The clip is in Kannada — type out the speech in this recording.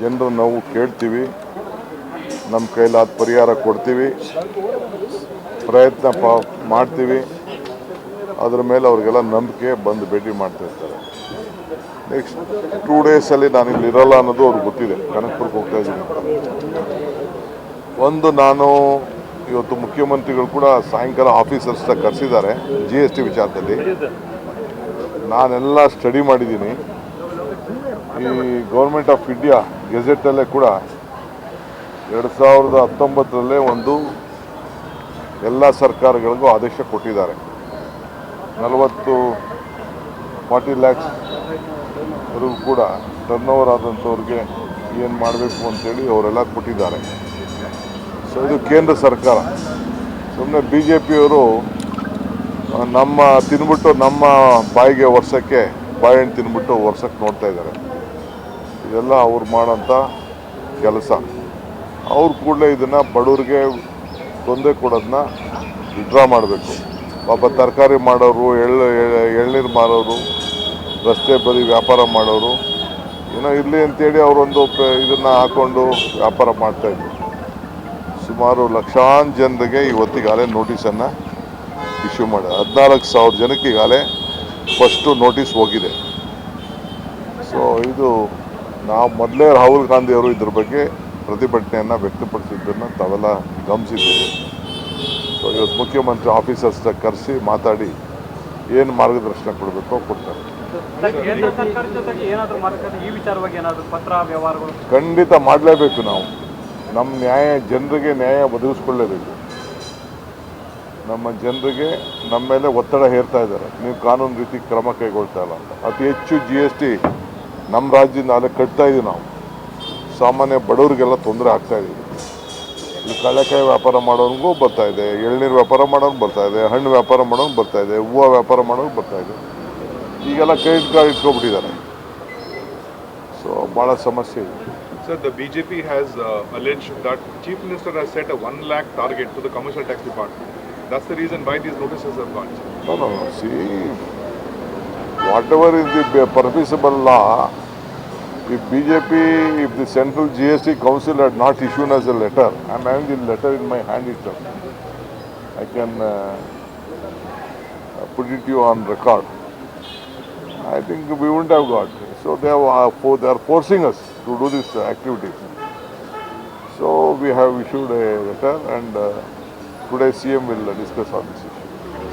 ಜನರು ನಾವು ಕೇಳ್ತೀವಿ, ನಮ್ಮ ಕೈಲಾದ ಪರಿಹಾರ ಕೊಡ್ತೀವಿ, ಪ್ರಯತ್ನ ಮಾಡ್ತೀವಿ. ಅದ್ರ ಮೇಲೆ ಅವ್ರಿಗೆಲ್ಲ ನಂಬಿಕೆ ಬಂದು ಭೇಟಿ ಮಾಡ್ತಾ ಇರ್ತಾರೆ. ನೆಕ್ಸ್ಟ್ ಟೂ ಡೇಸಲ್ಲಿ ನಾನು ಇಲ್ಲಿ ಇರಲ್ಲ ಅನ್ನೋದು ಅವ್ರಿಗೆ ಗೊತ್ತಿದೆ. ಕನಕಪುರಕ್ಕೆ ಹೋಗ್ತಾ ಇದ್ದೀನಿ ಒಂದು ನಾನು ಇವತ್ತು ಮುಖ್ಯಮಂತ್ರಿಗಳು ಕೂಡ ಸಾಯಂಕಾಲ ಆಫೀಸರ್ಸ್ ಕರೆಸಿದ್ದಾರೆ ಜಿ ಎಸ್ ಟಿ ವಿಚಾರದಲ್ಲಿ. ನಾನೆಲ್ಲ ಸ್ಟಡಿ ಮಾಡಿದ್ದೀನಿ. ಈ ಗೌರ್ಮೆಂಟ್ ಆಫ್ ಇಂಡಿಯಾ ಗೆಜೆಟಲ್ಲೇ ಕೂಡ ಎರಡು ಸಾವಿರದ ಹತ್ತೊಂಬತ್ತರಲ್ಲೇ ಒಂದು ಎಲ್ಲ ಸರ್ಕಾರಗಳಿಗೂ ಆದೇಶ ಕೊಟ್ಟಿದ್ದಾರೆ. ನಲವತ್ತು ಫಾರ್ಟಿ ಲ್ಯಾಕ್ಸ್ ವರೆಗೂ ಕೂಡ ಟರ್ನ್ ಓವರ್ ಆದಂಥವ್ರಿಗೆ ಏನು ಮಾಡಬೇಕು ಅಂತೇಳಿ ಅವರೆಲ್ಲ ಕೊಟ್ಟಿದ್ದಾರೆ. ಸೊ ಇದು ಕೇಂದ್ರ ಸರ್ಕಾರ. ಸುಮ್ಮನೆ ಬಿ ಜೆ ಪಿಯವರು ನಮ್ಮ ತಿನ್ಬಿಟ್ಟು ನಮ್ಮ ಬಾಯಿಗೆ ವರ್ಷಕ್ಕೆ ಬಾಳೆಹಣ್ಣು ತಿನ್ಬಿಟ್ಟು ವರ್ಷಕ್ಕೆ ನೋಡ್ತಾ ಇದ್ದಾರೆ. ಇದೆಲ್ಲ ಅವ್ರು ಮಾಡೋಂಥ ಕೆಲಸ. ಅವ್ರು ಕೂಡಲೇ ಇದನ್ನು ಬಡವ್ರಿಗೆ ತೊಂದರೆ ಕೊಡೋದನ್ನ ವಿಡ್ರಾ ಮಾಡಬೇಕು. ಪಾಪ ತರಕಾರಿ ಮಾಡೋರು, ಎಳ್ಳು, ಎಳ್ನೀರು ಮಾರೋರು, ರಸ್ತೆ ಬದಿ ವ್ಯಾಪಾರ ಮಾಡೋರು, ಏನೋ ಇರಲಿ ಅಂತೇಳಿ ಅವರೊಂದು ಇದನ್ನು ಹಾಕ್ಕೊಂಡು ವ್ಯಾಪಾರ ಮಾಡ್ತಾಯಿದ್ರು ಸುಮಾರು ಲಕ್ಷಾನ್ ಜನರಿಗೆ ಇವತ್ತಿಗಾಲೇ ನೋಟಿಸನ್ನು ಇಶ್ಯೂ ಮಾಡಿ ಹದಿನಾಲ್ಕು ಸಾವಿರ ಜನಕ್ಕೆ ಈಗಾಗಲೇ ಫಸ್ಟು ನೋಟಿಸ್ ಹೋಗಿದೆ. ಸೊ ಇದು ನಾವು ಮೊದಲೇ ರಾಹುಲ್ ಗಾಂಧಿ ಅವರು ಇದ್ರ ಬಗ್ಗೆ ಪ್ರತಿಭಟನೆಯನ್ನು ವ್ಯಕ್ತಪಡಿಸಿದ್ದನ್ನು ತಾವೆಲ್ಲ ಗಮನಿಸಿದ್ದೀವಿ ಸೊ ಇವತ್ತು ಮುಖ್ಯಮಂತ್ರಿ ಆಫೀಸರ್ಸ್ ಕರೆಸಿ ಮಾತಾಡಿ ಏನು ಮಾರ್ಗದರ್ಶನ ಕೊಡಬೇಕೋ ಕೊಡ್ತಾರೆ. ಖಂಡಿತ ಮಾಡಲೇಬೇಕು ನಾವು. ನಮ್ಮ ನ್ಯಾಯ ಜನರಿಗೆ ನ್ಯಾಯ ಒದಗಿಸ್ಕೊಳ್ಳೇಬೇಕು. ನಮ್ಮ ಜನರಿಗೆ ನಮ್ಮ ಮೇಲೆ ಒತ್ತಡ ಹೇರ್ತಾ ಇದ್ದಾರೆ. ನೀವು ಕಾನೂನು ರೀತಿ ಕ್ರಮ ಕೈಗೊಳ್ತಾ ಇಲ್ಲ ಅಂತ. ಅತಿ ಹೆಚ್ಚು ಜಿ ಎಸ್ ಟಿ ನಮ್ಮ ರಾಜ್ಯದಿಂದ ಅಲ್ಲೇ ಕಟ್ತಾ ಇದೀವಿ ನಾವು ಸಾಮಾನ್ಯ ಬಡವರಿಗೆಲ್ಲ ತೊಂದರೆ ಆಗ್ತಾ ಇದೆ ಇಲ್ಲಿ ಕಳೆಕಾಯಿ ವ್ಯಾಪಾರ ಮಾಡೋನಿಗೂ ಬರ್ತಾ ಇದೆ ಎಳ್ನೀರು ವ್ಯಾಪಾರ ಮಾಡೋನು ಬರ್ತಾ ಇದೆ ಹಣ್ಣು ವ್ಯಾಪಾರ ಮಾಡೋನು ಬರ್ತಾ ಇದೆ ಹೂವು ವ್ಯಾಪಾರ ಮಾಡೋನು ಬರ್ತಾ ಇದೆ ಈಗೆಲ್ಲ ಕ್ರೆಡಿಟ್ ಕಾರ್ಡ್ ಇಟ್ಕೊಬಿಟ್ಟಿದ್ದಾರೆ ಸೊ ಭಾಳ ಸಮಸ್ಯೆ ಇದೆ sir the BJP has uh, alleged that Chief Minister has set a 1 lakh target to the Commercial Tax Department. That's the reason why these notices have gone. ಸಿ No, no, no. See, whatever is the permissible law, if BJP, if the Central GST Council had not issued us a letter, I'm having the letter in my hand itself. I can uh, put it to you on record. I think we wouldn't have got. So they, have, uh, they are forcing us to do this activity. So we have issued a letter and uh, today CM will uh, discuss on this.